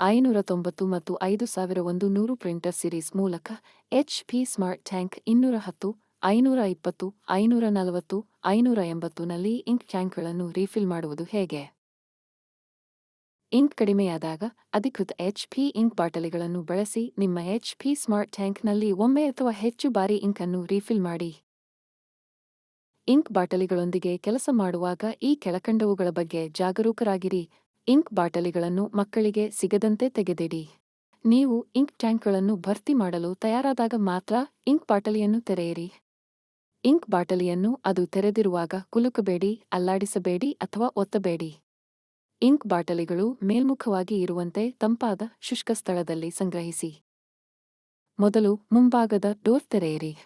ಐನೂರ ತೊಂಬತ್ತು ಮತ್ತು ಐದು ಸಾವಿರ ಒಂದು ನೂರು ಪ್ರಿಂಟರ್ ಸಿರೀಸ್ ಮೂಲಕ ಎಚ್ ಪಿ ಸ್ಮಾರ್ಟ್ ಟ್ಯಾಂಕ್ ಇನ್ನೂರ ಹತ್ತು ಐನೂರ ಇಪ್ಪತ್ತು ಐನೂರ ನಲವತ್ತು ಐನೂರ ಎಂಬತ್ತುನಲ್ಲಿ ಇಂಕ್ ಟ್ಯಾಂಕ್ಗಳನ್ನು ರೀಫಿಲ್ ಮಾಡುವುದು ಹೇಗೆ? ಇಂಕ್ ಕಡಿಮೆಯಾದಾಗ ಅಧಿಕೃತ ಎಚ್ ಪಿ ಇಂಕ್ ಬಾಟಲಿಗಳನ್ನು ಬಳಸಿ ನಿಮ್ಮ ಎಚ್ ಪಿ ಸ್ಮಾರ್ಟ್ ಟ್ಯಾಂಕ್ನಲ್ಲಿ ಒಮ್ಮೆ ಅಥವಾ ಹೆಚ್ಚು ಬಾರಿ ಇಂಕ್ ಅನ್ನು ರೀಫಿಲ್ ಮಾಡಿ. ಇಂಕ್ ಬಾಟಲಿಗಳೊಂದಿಗೆ ಕೆಲಸ ಮಾಡುವಾಗ ಈ ಕೆಳಕಂಡವುಗಳ ಬಗ್ಗೆ ಜಾಗರೂಕರಾಗಿರಿ. ಇಂಕ್ ಬಾಟಲಿಗಳನ್ನು ಮಕ್ಕಳಿಗೆ ಸಿಗದಂತೆ ತೆಗೆದಿಡಿ. ನೀವು ಇಂಕ್ ಟ್ಯಾಂಕ್ಗಳನ್ನು ಭರ್ತಿ ಮಾಡಲು ತಯಾರಾದಾಗ ಮಾತ್ರ ಇಂಕ್ ಬಾಟಲಿಯನ್ನು ತೆರೆಯಿರಿ. ಇಂಕ್ ಬಾಟಲಿಯನ್ನು ಅದು ತೆರೆದಿರುವಾಗ ಕುಲುಕಬೇಡಿ, ಅಲ್ಲಾಡಿಸಬೇಡಿ ಅಥವಾ ಒತ್ತಬೇಡಿ. ಇಂಕ್ ಬಾಟಲಿಗಳು ಮೇಲ್ಮುಖವಾಗಿ ಇರುವಂತೆ ತಂಪಾದ, ಶುಷ್ಕ ಸ್ಥಳದಲ್ಲಿ ಸಂಗ್ರಹಿಸಿ. ಮೊದಲು ಮುಂಭಾಗದ ಡೋರ್ ತೆರೆಯಿರಿ.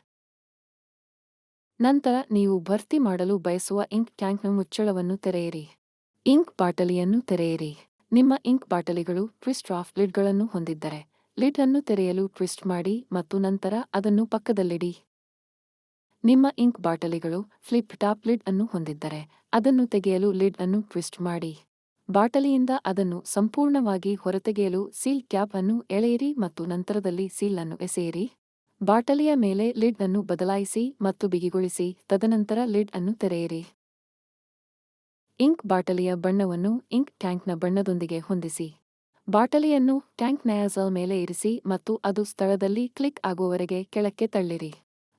ನಂತರ ನೀವು ಭರ್ತಿ ಮಾಡಲು ಬಯಸುವ ಇಂಕ್ ಟ್ಯಾಂಕ್ನ ಮುಚ್ಚಳವನ್ನು ತೆರೆಯಿರಿ. ಇಂಕ್ ಬಾಟಲಿಯನ್ನು ತೆರೆಯಿರಿ. ನಿಮ್ಮ ಇಂಕ್ ಬಾಟಲಿಗಳು ಟ್ವಿಸ್ಟ್ ಆಫ್ ಲಿಡ್ಗಳನ್ನು ಹೊಂದಿದ್ದರೆ, ಲಿಡ್ ಅನ್ನು ತೆರೆಯಲು ಟ್ವಿಸ್ಟ್ ಮಾಡಿ ಮತ್ತು ನಂತರ ಅದನ್ನು ಪಕ್ಕದಲ್ಲಿಡಿ. ನಿಮ್ಮ ಇಂಕ್ ಬಾಟಲಿಗಳು ಫ್ಲಿಪ್ ಟಾಪ್ ಲಿಡ್ ಅನ್ನು ಹೊಂದಿದ್ದರೆ, ಅದನ್ನು ತೆಗೆಯಲು ಲಿಡ್ ಅನ್ನು ಟ್ವಿಸ್ಟ್ ಮಾಡಿ. ಬಾಟಲಿಯಿಂದ ಅದನ್ನು ಸಂಪೂರ್ಣವಾಗಿ ಹೊರತೆಗೆಯಲು ಸೀಲ್ ಕ್ಯಾಪ್ ಅನ್ನು ಎಳೆಯಿರಿ ಮತ್ತು ನಂತರದಲ್ಲಿ ಸೀಲ್ ಅನ್ನು ಎಸೆಯಿರಿ. ಬಾಟಲಿಯ ಮೇಲೆ ಲಿಡ್ ಅನ್ನು ಬದಲಾಯಿಸಿ ಮತ್ತು ಬಿಗಿಗೊಳಿಸಿ, ತದನಂತರ ಲಿಡ್ ಅನ್ನು ತೆರೆಯಿರಿ. ಇಂಕ್ ಬಾಟಲಿಯ ಬಣ್ಣವನ್ನು ಇಂಕ್ ಟ್ಯಾಂಕ್ನ ಬಣ್ಣದೊಂದಿಗೆ ಹೊಂದಿಸಿ. ಬಾಟಲಿಯನ್ನು ಟ್ಯಾಂಕ್ ನಯಾಜಲ್ ಮೇಲೆ ಇರಿಸಿ ಮತ್ತು ಅದು ಸ್ಥಳದಲ್ಲಿ ಕ್ಲಿಕ್ ಆಗುವವರೆಗೆ ಕೆಳಕ್ಕೆ ತಳ್ಳಿರಿ.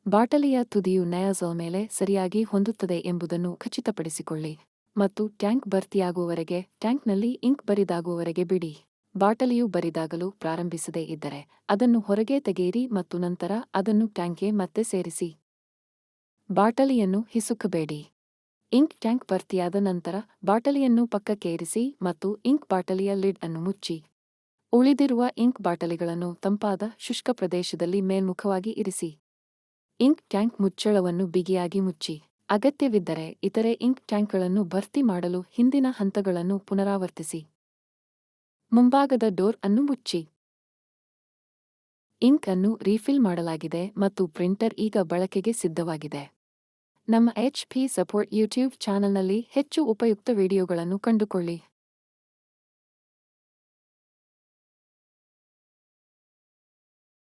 ಬಾಟಲಿಯ ತುದಿಯು ನಯಾಜಲ್ ಮೇಲೆ ಸರಿಯಾಗಿ ಹೊಂದುತ್ತದೆ ಎಂಬುದನ್ನು ಖಚಿತಪಡಿಸಿಕೊಳ್ಳಿ ಮತ್ತು ಟ್ಯಾಂಕ್ ಭರ್ತಿಯಾಗುವವರೆಗೆ ಟ್ಯಾಂಕ್ನಲ್ಲಿ ಇಂಕ್ ಬರಿದಾಗುವವರೆಗೆ ಬಿಡಿ. ಬಾಟಲಿಯು ಬರಿದಾಗಲು ಪ್ರಾರಂಭಿಸದೇ ಇದ್ದರೆ ಅದನ್ನು ಹೊರಗೆ ತೆಗೆಯಿರಿ ಮತ್ತು ನಂತರ ಅದನ್ನು ಟ್ಯಾಂಕ್ಗೆ ಮತ್ತೆ ಸೇರಿಸಿ. ಬಾಟಲಿಯನ್ನು ಹಿಸುಕಬೇಡಿ. ಇಂಕ್ ಟ್ಯಾಂಕ್ ಭರ್ತಿಯಾದ ನಂತರ ಬಾಟಲಿಯನ್ನು ಪಕ್ಕಕ್ಕೆ ಇರಿಸಿ ಮತ್ತು ಇಂಕ್ ಬಾಟಲಿಯ ಲಿಡ್ ಅನ್ನು ಮುಚ್ಚಿ. ಉಳಿದಿರುವ ಇಂಕ್ ಬಾಟಲಿಗಳನ್ನು ತಂಪಾದ, ಶುಷ್ಕ ಪ್ರದೇಶದಲ್ಲಿ ಮೇಲ್ಮುಖವಾಗಿ ಇರಿಸಿ. ಇಂಕ್ ಟ್ಯಾಂಕ್ ಮುಚ್ಚಳವನ್ನು ಬಿಗಿಯಾಗಿ ಮುಚ್ಚಿ. ಅಗತ್ಯವಿದ್ದರೆ ಇತರೆ ಇಂಕ್ ಟ್ಯಾಂಕ್ಗಳನ್ನು ಭರ್ತಿ ಮಾಡಲು ಹಿಂದಿನ ಹಂತಗಳನ್ನು ಪುನರಾವರ್ತಿಸಿ. ಮುಂಭಾಗದ ಡೋರ್ ಅನ್ನು ಮುಚ್ಚಿ. ಇಂಕ್ ಅನ್ನು ರೀಫಿಲ್ ಮಾಡಲಾಗಿದೆ ಮತ್ತು ಪ್ರಿಂಟರ್ ಈಗ ಬಳಕೆಗೆ ಸಿದ್ಧವಾಗಿದೆ. ನಮ್ಮ ಎಚ್ ಪಿ ಸಪೋರ್ಟ್ ಯೂಟ್ಯೂಬ್ ಚಾನಲ್ನಲ್ಲಿ ಹೆಚ್ಚು ಉಪಯುಕ್ತ ವಿಡಿಯೋಗಳನ್ನು ಕಂಡುಕೊಳ್ಳಿ.